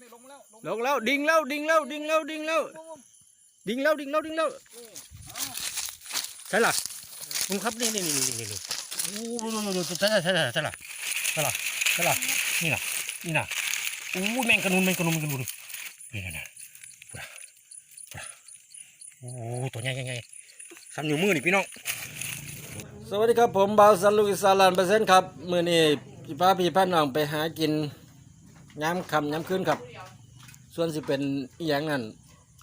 นี่ลงแล้วลงลงแล้วดิ่งแล้วดิ่งแล้วดิ่งแล้วดิ่งแล้วดิ่งแล้วดิ่งแล้วดิ่งแล้วใช่ล่ะมึงครับนี่นี่นี่นี่นี่นี่โอ้โหใช่ใช่ใช่ใช่ล่ะใช่ล่ะใช่ล่ะนี่น่ะนี่น่ะโอ้ยแมงกระนุนแมงกระนุนแมงกระนุนนี่น่ะนะโอ้โหตัวใหญ่ใหญ่ใหญ่สามนิ้วมือนี่พี่น้องสวัสดีครับผมบ่าวสันลูกอิสานล้านเปอร์เซ็นต์ครับมื้อนี้พี่ป้าพี่ป้าน้องไปหากิน ย้ำคำย้ำคืนครับ ส่วนสิเป็นอีหยังนั่น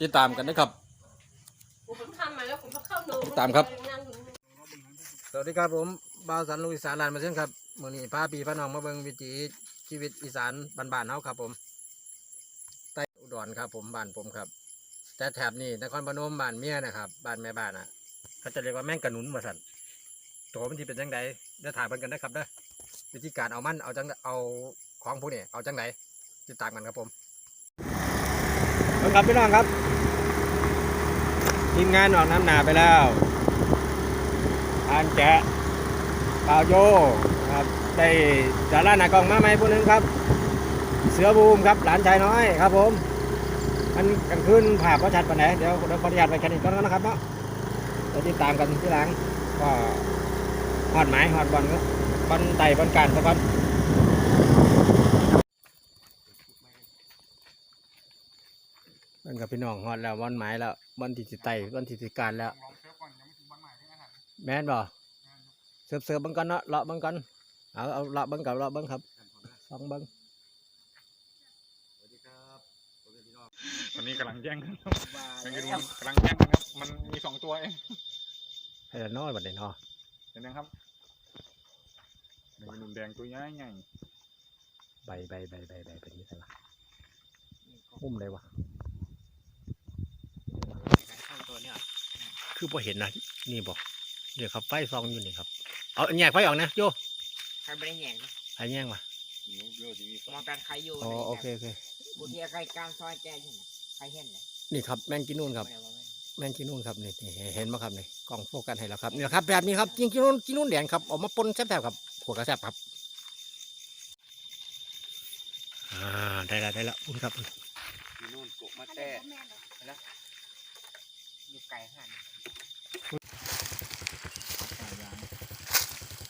ติดตามกันนะครับผมทำมาแล้วผมก็เข้าโน้ตามครับ สวัสดีครับผมบ่าวสันลูกอีสานล้านเปอร์เซ็นต์ครับมื้อนี้พาพี่พาน้องมาเบิ่งวิถีชีวิตอีสานบ้านๆเฮาครับผมใต้อุดรครับ ผมบ้านผมครับ แต่แถบนี้นครพนมบ้านเมียนะครับบ้านแม่บ้านอะ เขาจะเรียกว่าแม่งกระหนุนมาสั่นตัวมันจะเป็นจังไดเดี๋ยวถามเพิ่นกันนะครับเด้อวิธีการเอามันเอาจังเอา ของพวกนี้เอาจังไดติดตามกันครับผมเพิ่นครับพี่น้องครับทีมงานออกน้ำหนาไปแล้วอานแกะปาวโยครับได้ดาราหนากองมาไหมผู้นึงครับ เสือบูมครับหลานชายน้อยครับผมมันกลางคืนผ่าพระชัดไปไหนเดี๋ยวเดี๋ยวขออนุญาตไปแค่นี้ก่อนนะครับเนาะเดี๋ยวติดตามกันที่หลังก็หอดหมายหอดบอลก็บอลไต่บอลการซะก่อนนั่น กับพี่น้องหอดแล้วบอลหมายแล้วบอลที่สิไต่บอลที่สิการแล้ว ลองเซิร์ฟก่อนยังไม่ถึงวันใหม่ที่อาหารแม่นบ่เสิร์ฟเสิร์ฟเบังกันเนาะเลาะเบังกันเอาเอาเลาะเบังกับเลาะเบังครับสองเบังตอนนี้กำลังแย่งกันครับแมงกะพรุนกำลังแย่งกันครับ มันมีสองตัวเองให้ละน้อยบัดนี้เนาะเห็นไหมครับแมงกะพรุนแดงตัวใหญ่ใหญ่ใบใบใบใบใบเป็นนี้ใช่ปะหุ้มเลยวะ คือพอเห็นนะนี่บอกเดี๋ยวครับไฟซองอยู่นี่ครับเอาแยกไฟออกนะโยใครไม่ได้แย่งนะไฟแยงมามองการใครอยู่อ๋อโอเคโอเคบุตรีใครกลางซอยแกอยู่น่ะใครเห็นเลยนี่ครับแมงกินนู่นครับไม่ได้ว่าไม่แมงกินนู่นครับนี่นี่เห็นไหมครับนี่กล้องโฟกัสให้แล้วครับนี่แหละครับแบบนี้ครับกินกินนู่นกินนู่นแดงครับเออกมาปนแซ่บๆครับหัวกระแซ่บครับอ่าได้ละได้ละอุ่นครับอยู่นู่นกุมาแต่ อยู่ไกลหัน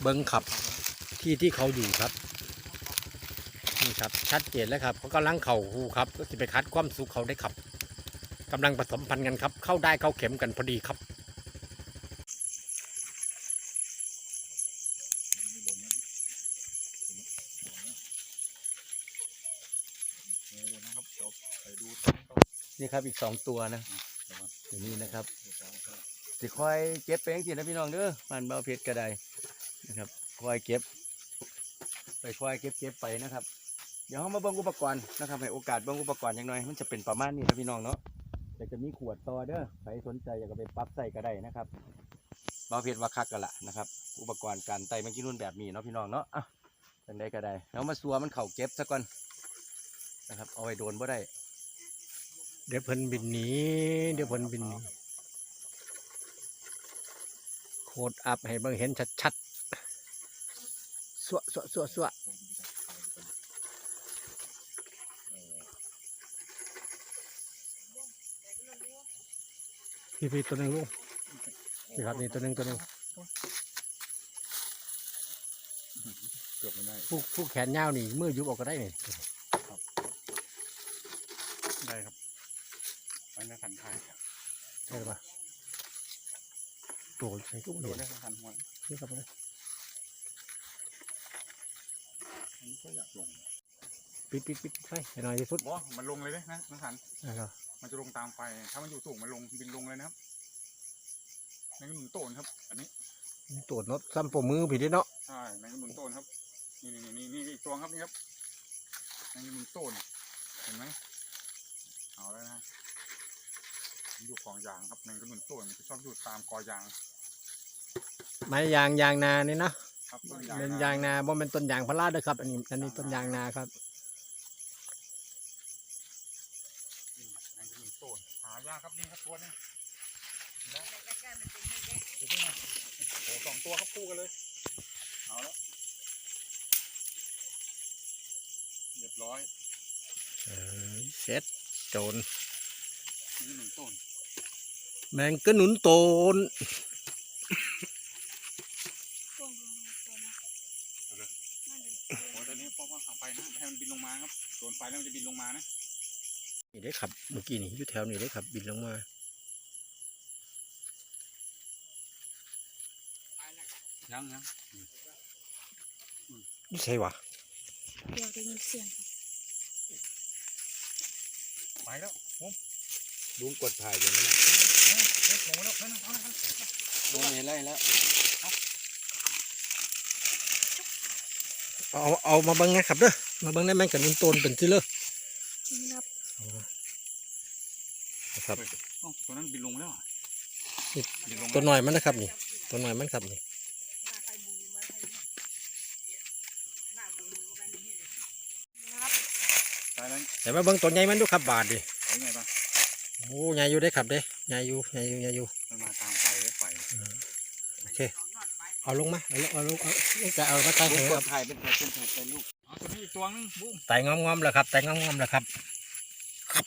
เบิ้งขับที่ที่เขาอยู่ครับนี่ครับ ชัดเจนแล้วครับเขากำลังเข่าหูครับก็จะไปคัดความสุขเขาได้ขับกำลังผสมพันธุ์กันครับ เข้าได้เข้าเข็มกันพอดีครับนี่ครับอีกสองตัวนะ อยู่นี่นะครับจะคอยเก็บไปยังสินะพี่น้องเด้อมันเบาเพชรก็ได้นะครับคอยเก็บ ไปคอยเก็บเก็บไปนะครับ เดี๋ยวเรามาเบิ่งอุปกรณ์นะครับให้โอกาสเบิ่งอุปกรณ์อย่างน้อยมันจะเป็นประมาณนี้นะพี่น้องเนาะแต่จะมีขวดต่อเด้อใครสนใจอยากจะไปปรับใส่ก็ได้นะครับเบาเพชรว่าคักกันละนะครับ อุปกรณ์การไต่มันกินรุ่นแบบนี้เนาะพี่น้องเนาะอะจังใดก็ได้แล้วมาสัวมันเข่าเก็บซะก่อนนะครับเอาไว้โดนบ่ได้ เดี๋ยวเพิ่นบินหนีเดี๋ยวเพิ่นบินหนีโคดอัพให้เบิ่งเห็นชัดๆสวสวสวสวพี่พี่ตัวหนึ่งลูกนี่ครับนี่ตัวหนึ่งตัวหนึ่งเกือบไม่ได้ผู้ผู้แขนยาวนี่มือยุบออกก็ได้นี่ ได้ครับอันนี้ขันถ่าย ใช่ปะตัวใส่ก็ไม่โดโดนนได้ขันหัวนี่ครับเลยอันนี้ก็อยากลงปิดปิดปิดไฟให้หน่อยที่สุดบอมันลงเลยเลยนะนักขันนะครับมันจะลงตามไฟถ้ามันอยู่สูงมันลงบินลงเลยนะครับแมงกะพรุนโตนครับ อันนี้ตรวจนดซ้ำปมมือผิดเด้เนาะใช่แมงกะพรุนโตนครับ นี่นี่นี่นี่อีกตัวครับนี่ครับแมงกะพรุนโตนเห็นไหมเอาแล้วนะมัน อยู่กองยางครับแมงกะพรุนโตนมันจะชอบอยู่ตามกอยาง ไม้ยางยางนานี่นะครับต้นเป็นยางนาบ่เป็นต้นยางพาราเด้อครับ อันนี้อันนี้ต้นยางนาครับแมงกะพรุนโตนหายากครับนี่ครับตัวนี้เห็นไหมเดี๋ยวเพิ่งมาโอ้โหสองตัวครับคู่กันเลยเอาแล้วเรียบร้อยเออเซ็ตโจรนี่หนึ่ง ต้น แมงกระหนุนโตนโอ้ยตอนนี้เพราะว่าเอาไฟนะให้มันบินลงมาครับโดนไฟแล้วมันจะบินลงมานะ นี่ได้ขับเมื่อกี้นี่อยู่แถวนี้ได้ขับบินลงมายังยังนี่ใช่วะเดี๋ยวได้ยินเสียงครับไปแล้วผม ลุงกดถ่ายอยู่นั่นเฮ้ยเฮ้ยลงมาแล้วนั่นนั่นเอานั่นลุงเห็นไรแล้ว เอาเอามาเบิ้งนะครับเด้อ มาเบิ้งได้แมงกระหนุนโตนเป็นที่เลยนี่ครับนะครับเอ้าตัวนั้นบินลงมาแล้วอะนี่บินลงตัวหน่อยมันนะครับนี่ ตัวหน่อยมันครับนี่นะครับตายแล้วแต่มาเบิ้งตัวใหญ่มันดูครับบาทดิไปไงบ้าง โอ้ใหญ่อยู่ได้ครับเด้ใหญ่อยู่ใหญ่อยู่ใหญ่อยู่มันมาตามไฟเลยไฟโอเค เอาลงมาเอาลงเอาลงเอาลงจะเอามาตั้งลูให้กกครัดบถ่ายเป็นแผ่นเป็นแผ่นเป็นลูกเอาตัวนี้อีกตัวนึงบุ้มแต่งอมๆแล้วครับแต่งอมๆแล้วครับ ครับ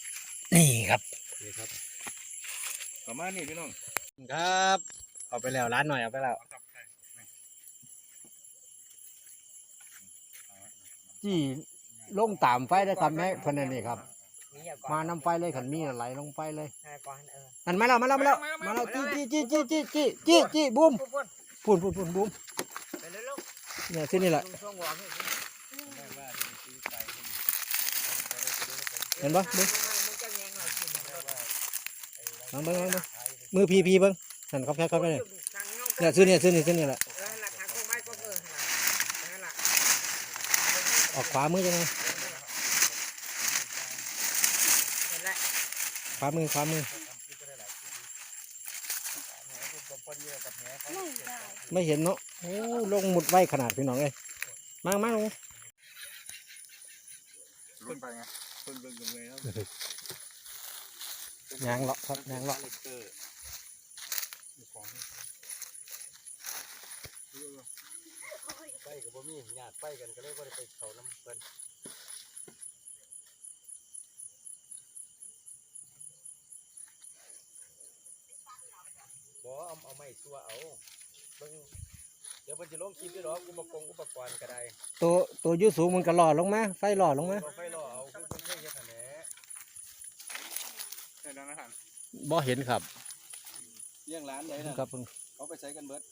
นี่ครับนี่ครับประมาณนี้พี่น้องครับ เอาไปแล้วร้านหน่อยเอาไปแล้วเอาจับใส่นี่จี้ลงตามไฟได้ครับแม่พนันนี่ครับ มีอย่าก่อนมานำไฟเลยขันมีน่ะไหลลงไฟเลยให้ก่อนเออนั่นมาแล้วมาแล้วมาแล้วมาแล้วจี้จี้จี้จี้จี้จี้จี้จี้บุ้มพุ่นพุ่นปุ่นปุ่นปุ่นบุ้มไปเลยลูกเนี่ยที่นี่แหละช่วงหัวพี่เห็นปะเบิ้งมึงจะแยงหน่อยกินลองเบิ้งลองเบิ้งมือพีพีเบิ้งนั่นเขาแค่เขาไปเนี่ยเนี่ยซื้อเนี่ยซื้อนี่ซื้อนี่แหละเออหลักฐานก็ไม่ก็เออนั่นแหละออกขวามือจังไง เห็นแล้ว ขวามือขวามือ ไม่เห็นเนาะโอ้ลงหมุดไวขนาดพี่น้องเลยมามาลงขึ้นไปไงคนเบิ่งกันเลยครับยางเลาะครับยางเลาะมีของนี่ไปกับบ่มีญาติไปกันก็เลยบ่ได้ไปเขาน้ำเพิ่น บ่เอาเอาไม้ตัวเอาเบิ่งเดี๋ยวมันจะลงคลิปด้วยหรอกอุปกรณ์อุปกรณ์ก็ได้ตัวตัวอยืดสูงมันก็หล่อลงมาไฟหล่อลงมาเอาไฟรอเอาคือเป็นเครื่องเฮ็ดหั่นแหละเห็นแล้วนะท่านบ่เห็นครับเลี้ยงร้านไหนน่ะครับเพิ่นเขาไปใช้กันเบิด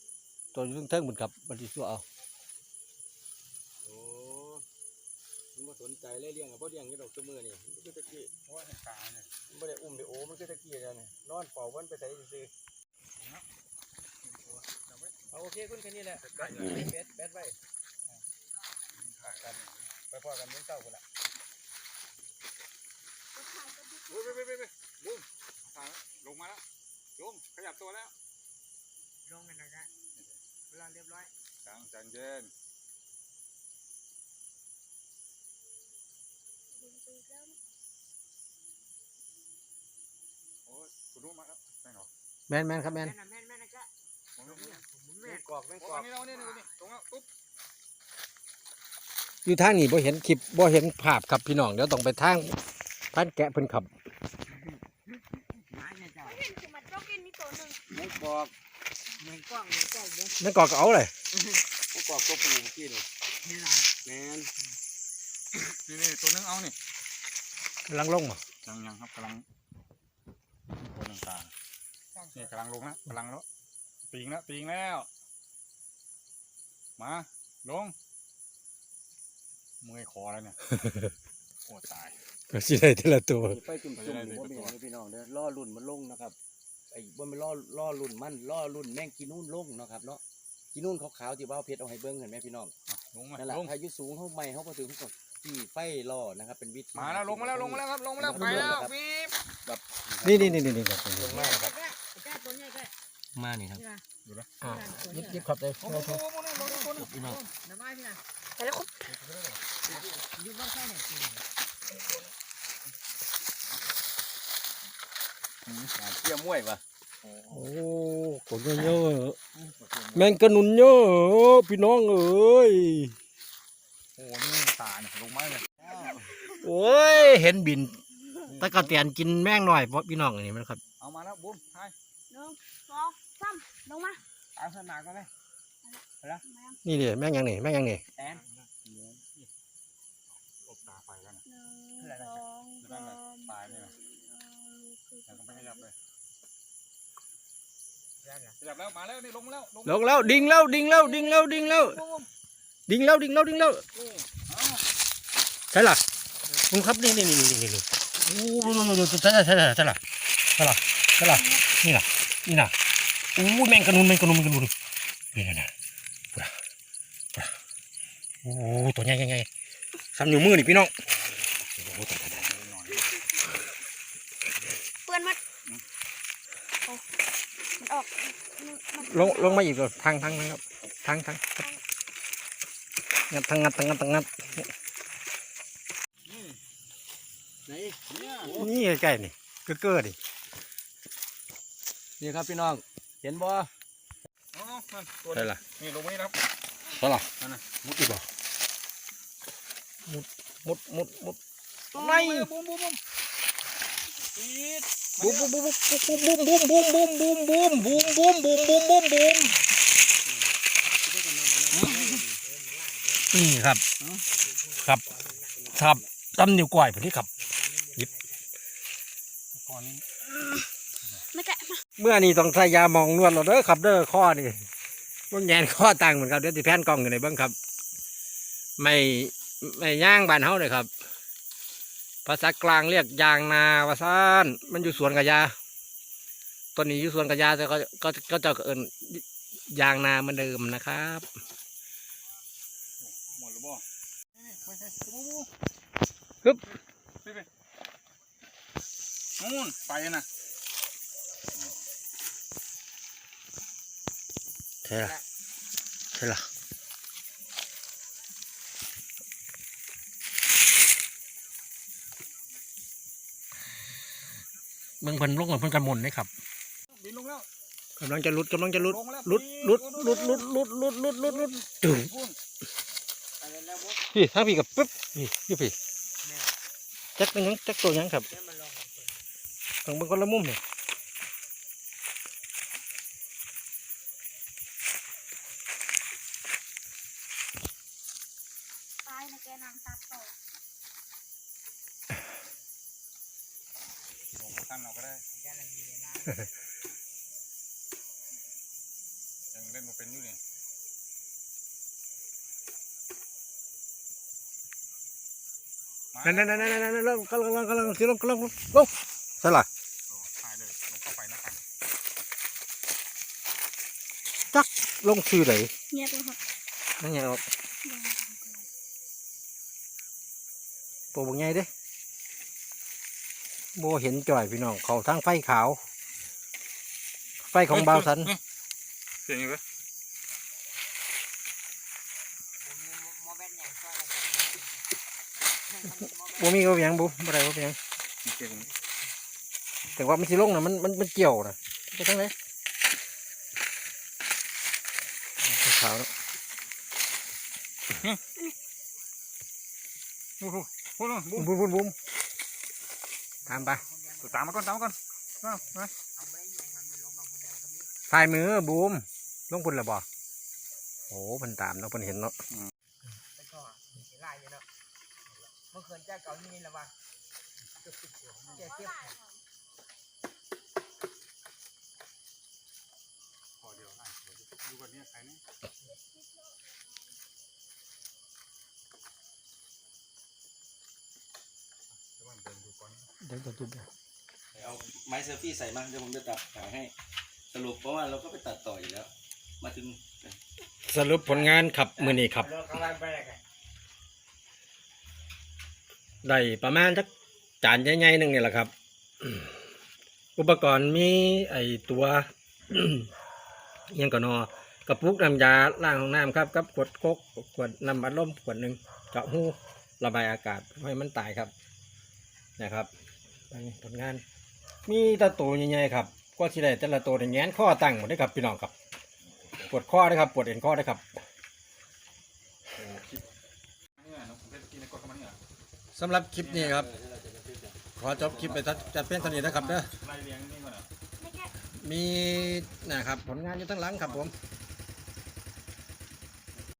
ตัวอยืดเทิงๆเหมือนกับบัดนี้สู้เอาโอ้มันบ่สนใจเลยเลี้ยงกับบ่เลี้ยงอยู่ดอกซุมื้อนี่มันคือตะกี้เพราะว่าเห็นตาเนี่ยมันบ่ได้อุ้มได้โอ้มันคือตะกี้แล้วนี่นอนเฝ้ามันไปใส่ซื่อๆ เอาโอเคคุณแค่นี้แหละแบตแบตแบตไว้กันไปพอกันเมื่อเช้าพุ่นล่ะโอ้ยไปไปไปไปบุ้มตายแล้วลงมาแล้วโยมขยับตัวแล้ว ลงกันนะจ๊ะเวลาเรียบร้อยจังจังเย็นโอ้ยคุณรู้มาแล้วไม่หรอ แมนแมนครับแมแม่นนแม่นแม่นนะจ๊ะผมรู้แม่งกอกแม่งโอ้กอกอันนี้เราเนี่ยนี่นี่ตรงแล้วปุ๊บอยู่ทางนี้บ่เห็นคลิปบ่เห็นภาพครับพี่น้องเดี๋ยวต้องไปทางพันแกะเพิ่นขับไม้เนี่ยจ้ะเห็นคือมันต้องกินมีตัวหนึ่งแม่งกอกเหมือนกล้องเหมือนกล้องเด้อนั่นก็เอาเลยแม่งกอกตัวผู้เมื่อกี้นี่นี่ล่ะแม่นนี่นี่ตัวนึงเอานี่กำลังลงมายังยังครับกำลังตัวนึงตา นี่กำลังลงแล้วกำลังแล้วปีงแล้วปีงแล้ว มาลงเมื่อยคอแล้วเนี่ยโอ้ตายก็สิได้แต่ละตัวไปจุ่มจุ่มหรือว่าเป็นอย่างนี้พี่น้องเด้อล่อรุ่นมันลงนะครับไอ้บ่แม่นล่อล่อรุ่นมันล่อรุ่นแม่งกินนู่นลงเนาะครับเนาะกินนู่นขาวๆที่ว่าเอาเพชรเอาให้เบิ่งเห็นไหมพี่น้องอะลงมานั่นแหละลงถ้าอยุสูงเท่าไม่เขาก็ถึงเขาก็ที่ไฟล่อนะครับ เป็นวิธีมาแล้วลงมาแล้วลงมาแล้วครับลงมาแล้วไปแล้ววีบนี่นี่นี่นี่นี่ครับลงมาครับ แก้ตัวนี้แก้มานี่ครับอ่ายิบยิบครับเลยโอ้โหโอ้โหโอ้โหโอ้โหโอ้โหพี่น้องน้ำไม้พี่น่ะแต่ละคนยืดบ้านแค่เนี่ยเกี่ยมวยปะโอ้คนเยอะๆแมงกระหนุนเยอะพี่น้องเอ้ยโอ้โหนี่ตาเนี่ยลงมาเลยโอ้ยเห็นบินตะกะเตียนกินแม่งหน่อยเพราะพี่น้องนี่มันครับเอามาแล้วบุ้มให้หนึ่งส องสามลงมาเอาสนามก็ไหมนี่ดิแม่งยังนี่แม่งยังนี่แตนอบตาไฟแล้วนะหนึ่งสองเดี๋ยวนั่นแหละตายนี่นะยังไม่ขยับเลยได้เหรอขยับแล้วมาแล้วนี่ลงแล้วลงแล้วดิ่งแล้วดิ่งแล้วดิ่งแล้วดิ่งแล้วดิ่งแล้วดิ่งแล้วดิ่งแล้วใช่ล่ะลุงครับนี่นี่นี่นี่นี่นี่โอ้โหใช่ล่ะใช่ล่ะใช่ล่ะใช่ล่ะใช่ล่ะนี่ล่ะ นี่น่ะโอ้ยแมงกระนุนแมงกระนุนแมงกระนุนนี่นะนะปะปะโอ้โหตัวใหญ่ใหญ่ใหญ่ซ้ำนิ้วมือนี่พี่น้องโอ้โหตายตายตายเปื้อนมัดโอ้มันออกมันลงลงมาอีกเลยทางทางนะครับทางทางงัดทางงัดทางงัดทางงัดไหนนี่ใกล้ๆนี่เก้อเก้อดิ นี่ครับพี่น้อง เห็นบ่อ๋อนั่นตัวใช่นี้ล่ะนี่ลงไว้นะครับใช่ล่ะนั่นน่ะมุดอีกบ่มุดมุดมุดมุดไม่บุ้มบุ้มบุ้มปีดบุ้มบุ้มบุ้มบุ้มบุ้มบุ้มบุ้มบุ้มบุ้มบุ้มบุ้มบุ้มบุ้มบุ้มบุ้มบุ้มนี่ครับ ครับครับตำนิ้วก้อยผมนี่ครับ ก่อนนี้ ไม่แกะมา เมื่อนี้ต้องใส่ยามองนวดเราเด้อครับเด้อข้อนี่เบิ่งแยนข้อตังเหมือนครับเดี๋ยวติแพนกล้องอยู่ในเบิ้งครับ ไม่ไม่ย่างบานเฮาเลยครับ ภาษากลางเรียกยางนาวาซานมันอยู่สวนกะยาต้นนี้อยู่สวนกะยาแต่ก็ก็ก็จะเอินยางนาเหมือนเดิมนะครับหมดหรือบ่นี่ไม่ใช่บุ้มบุ้มฮึบไปไปนู่นไปนะ ใช่ละใช่ละเบิ่งเพิ่นลงเพิ่นกันหมุนนี่ครับบินลงแล้วกำลังจะหลุดกำลังจะหลุดลงแล้วหลุดหลุดหลุดหลุดหลุดหลุดหลุดหลุดหลุดจุ๊บบุ้มอะไรแล้วบุ๊พี่ทั้งพี่กับปึ๊บพี่พี่พี่จักเป็นหยังจักตัวหยังครับเนี่ยมันลองกับคนต้องเบิ่งคนละมุมนี่ตายนะแกนางตัดต่อ ลงมาขั้นเรา ก็ได้แค่นั้นมีนะยังเล่นมาเป็นอยู่นี่มานั่นนั่นนั่นนั่นนั่นนั่นกำลังกำลังกำลังสิลงกำลังลงลงใช่ล่ะโอ้ถ่ายเลยลงเข้าไปนะครับลงชื่อไหนเงียบแล้วครับนั่นไงเอาตัวบางใหญ่เด้ โบเห็นจ่อยพี่น้องเขาทางไฟขาว ไฟของบาวสันเสียงอยู่ไหมผมมีโมเมนต์ใหญ่ก็อะไรบ่มีก็เพียงบุบ่ได้ก็เพียงมีเสียงแต่ว่ามันสิลงนะมันมันมันเกี่ยวนะไปทางไหนขาวเนาะโอ้โหโอ้โหบุ้บุ้มมบุ้มบุ้ม ตามไปตามมาก่อนตามมาก่อนมาเอายมือบูมลงพุ่นละบ่โอ้เพิ่นตามเนาะพิ่นเห็นเนาะไปก่อนเสียลายอยู่เนาะเมื่อคืนเจ้าเก่าที่นี่ละวะเจ็บเจ็บเจ็บพอเดียวได้ดูกันนี่ยใครนี่เดี๋ยวก่อนเดินดูก่อน เดี๋ยวจะดูเอาไม้เซลฟี่ใส่มาเดี๋ยวผมจะตัดถ่ายให้สรุปเพราะว่าเราก็ไปตัดต่ออยู่แล้ว มาถึงสรุปผลงานครับมื้อนี้ครับเรากำลังไปอะไรกันได้ประมาณสักจานใหญ่ๆหนึงนี่แหละครับ อุปกรณ์มีไอตัวอิหยังก็นอกระปุกน้ำยาล้างห้องน้ำครับกับขวดโคกขวดน้ำบัดลมขวดหนึ่งเจาะหูระบายอากาศไม่ให้มันตายครับนะครับ อันนี้ผลงาน มีแตะตัวใหญ่ๆครับก็ที่ได้แต่ละตัวเนี่ยแงนข้อตั้งหมดเลยครับพี่น้องครับ ปวดข้อนะครับ ปวดเอ็นข้อนะครับเนี่ยน้องเพชรกินในกดเข้ามาเนี่ยสำหรับคลิปนี้ครับเออเราจะบันทึกกันขอจบคลิปไปจัดเพียงเท่านี้นะครับเด้อไล่เลี้ยงนี่ก่อนนะไม่แค่มีนะครับผลงานอยู่ทั้งหลังครับผมอ